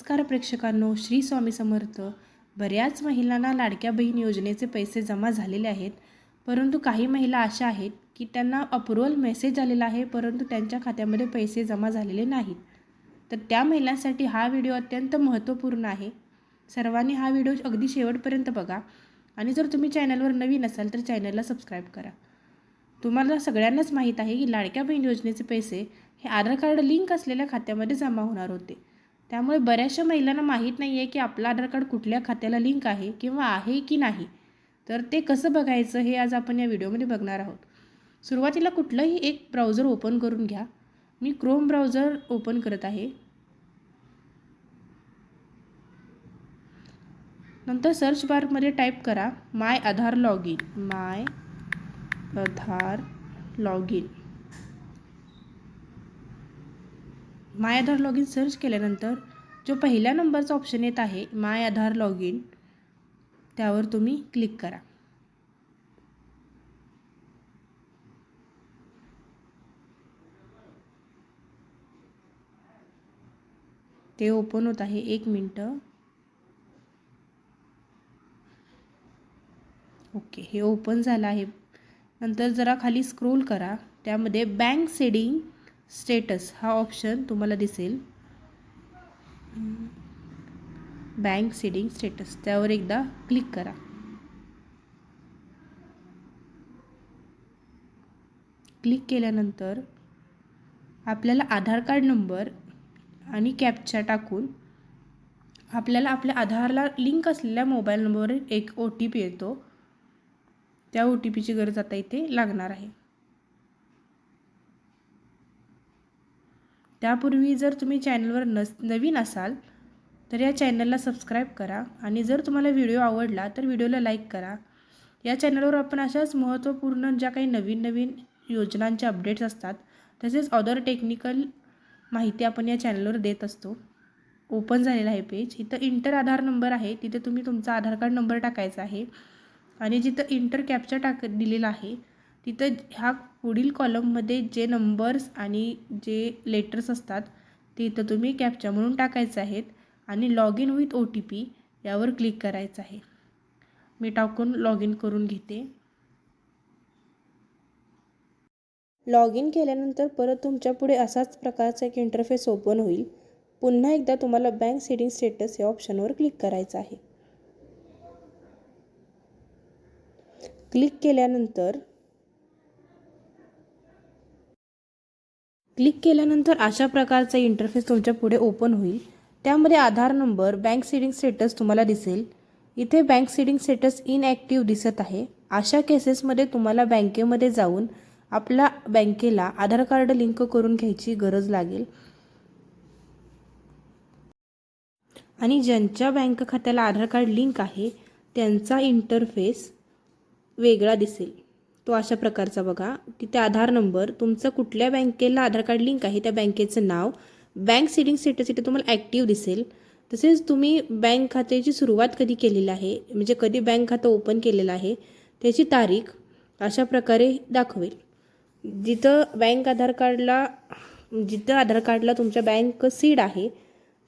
नमस्कार प्रेक्षकांनो श्री स्वामी समर्थ. बऱ्याच महिलांना लाडक्या बहीण योजनेचे पैसे जमा झालेले आहेत. परंतु काही महिला अशा आहेत की त्यांना अप्रुव्हल मेसेज आलेला आहे परंतु त्यांच्या खात्यामध्ये पैसे जमा झालेले नाहीत. तर त्या महिलांसाठी हा व्हिडिओ अत्यंत महत्त्वपूर्ण आहे. सर्वांनी हा व्हिडिओ अगदी शेवटपर्यंत बघा आणि जर तुम्ही चॅनलवर नवीन असाल तर चॅनलला सबस्क्राईब करा. तुम्हाला सगळ्यांनाच माहीत आहे की लाडक्या बहीण योजनेचे पैसे हे आधार कार्ड लिंक असलेल्या खात्यामध्ये जमा होणार होते. त्यामुळे बऱ्याचशा महिलांना माहीत नाही आहे की आपलं आधार कार्ड कुठल्या खात्याला लिंक आहे किंवा आहे की नाही. तर ते कसं बघायचं हे आज आपण या व्हिडिओमध्ये बघणार आहोत. सुरुवातीला कुठलंही एक ब्राउझर ओपन करून घ्या. मी क्रोम ब्राउझर ओपन करत आहे. नंतर सर्च बारमध्ये टाईप करा my Aadhaar log in my Aadhaar log in my Aadhaar log in search केल्यानंतर जो पहिल्या नंबरचा ऑप्शन येत आहे माय आधार लॉग इन त्यावर तुम्ही क्लिक करा. ते ओपन होत आहे एक मिनटं. ओके हे ओपन झालं आहे. नंतर जरा खाली स्क्रोल करा. त्यामध्ये बँक सेडिंग स्टेटस हा ऑप्शन तुम्हाला दिसेल. बँक सेडिंग स्टेटस त्यावर एकदा क्लिक करा. क्लिक केल्यानंतर आपल्याला आधार कार्ड नंबर आणि कॅपचा टाकून आपल्याला आपल्या आधारला लिंक असलेल्या मोबाईल नंबरवर एक ओ टी पी येतो. त्या ओ टी पीची गरज आता इथे लागणार आहे. त्यापूर्वी जर तुम्ही चॅनलवर नस नवीन असाल तर या चॅनलला सबस्क्राईब करा आणि जर तुम्हाला व्हिडिओ आवडला तर व्हिडिओला लाईक करा. या चॅनलवर आपण अशाच महत्त्वपूर्ण ज्या काही नवीन नवीन योजनांचे अपडेट्स असतात तसेच अदर टेक्निकल माहिती आपण या चॅनलवर देत असतो. ओपन झालेला आहे पेज इथं इंटर आधार नंबर आहे. तिथे तुम्ही तुमचा आधार कार्ड नंबर टाकायचा आहे. आणि जिथं इंटर कॅप्चर टाक दिलेला आहे तिथं ह्या पुढील कॉलममध्ये जे नंबर्स आणि जे लेटर्स असतात ते इथं तुम्ही कॅप्चा म्हणून टाकायचे आहेत आणि log in with O T P यावर क्लिक करायचं आहे. मी टाकून लॉग इन करून घेते. लॉग इन केल्यानंतर परत तुमच्यापुढे असाच प्रकारचा एक इंटरफेस ओपन होईल. पुन्हा एकदा तुम्हाला बँक सेटिंग स्टेटस या ऑप्शनवर क्लिक करायचं आहे. क्लिक केल्यानंतर क्लिक केल्यानंतर अशा प्रकारचा इंटरफेस तुमच्यापुढे ओपन होईल. त्यामध्ये Aadhaar number bank seeding status तुम्हाला दिसेल. इथे बँक सीडिंग स्टेटस इनॲक्टिव्ह दिसत आहे. अशा केसेसमध्ये तुम्हाला बँकेमध्ये जाऊन आपल्या बँकेला आधार कार्ड लिंक करून घ्यायची गरज लागेल. आणि ज्यांच्या बँक खात्याला आधार कार्ड लिंक आहे त्यांचा इंटरफेस वेगळा दिसेल. तो अशा प्रकारचा बघा तिथे आधार नंबर तुमचं कुठल्या बँकेला आधार कार्ड लिंक आहे त्या बँकेचं नाव बँक सीडिंग स्टेटस इथे तुम्हाला ॲक्टिव्ह दिसेल. तसेच तुम्ही बँक खात्याची सुरुवात कधी केलेली आहे म्हणजे कधी बँक खातं ओपन केलेलं आहे त्याची तारीख अशा प्रकारे दाखवेल. जिथं बँक आधार कार्डला जिथं आधार कार्डला तुमच्या बँक सीड आहे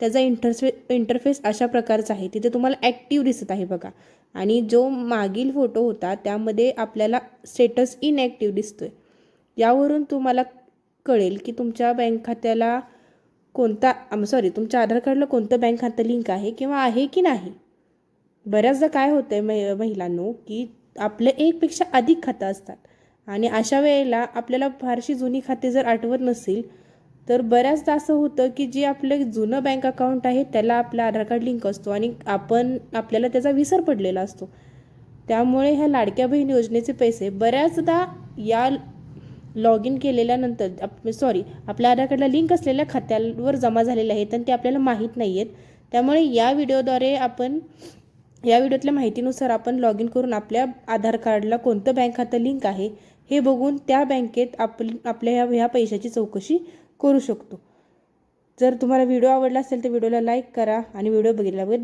त्याचा इंटरफे इंटरफेस अशा प्रकारचा आहे तिथे तुम्हाला ॲक्टिव्ह दिसत आहे बघा. आणि जो मागील फोटो होता त्यामध्ये आपल्याला स्टेटस इनॲक्टिव्ह दिसतो आहे यावरून तुम्हाला कळेल की तुमच्या बँक खात्याला कोणता सॉरी तुमच्या आधार कार्डला कोणतं बँक खातं लिंक आहे किंवा आहे की नाही? बऱ्याचदा काय होतं आहे मै महिलांनो की आपलं एकपेक्षा अधिक खातं असतात. आणि अशा वेळेला आपल्याला फारशी जुनी खाते जर आठवत नसेल तर बऱ्याचदा असं होतं की जे आपलं जुनं बँक अकाउंट आहे त्याला आपला आधार कार्ड लिंक असतो आणि आपण आपल्याला त्याचा विसर पडलेला असतो. त्यामुळे ह्या लाडक्या बहीण योजनेचे पैसे बऱ्याचदा या लॉग इन केलेल्यानंतर आप सॉरी आपल्या आधार कार्डला लिंक असलेल्या खात्यावर जमा झालेले आहेत आणि ते आपल्याला माहीत नाही आहेत त्यामुळे या व्हिडिओद्वारे आपण या व्हिडिओतल्या माहितीनुसार आपण लॉग इन करून आपल्या आधार कार्डला कोणतं बँक खातं लिंक आहे हे बघून त्या बँकेत आप आपल्या ह्या ह्या पैशाची चौकशी करू शकतो. जर तुम्हाला व्हिडिओ आवडला असेल तर व्हिडिओला लाईक करा आणि व्हिडिओ बघितल्याबद्दल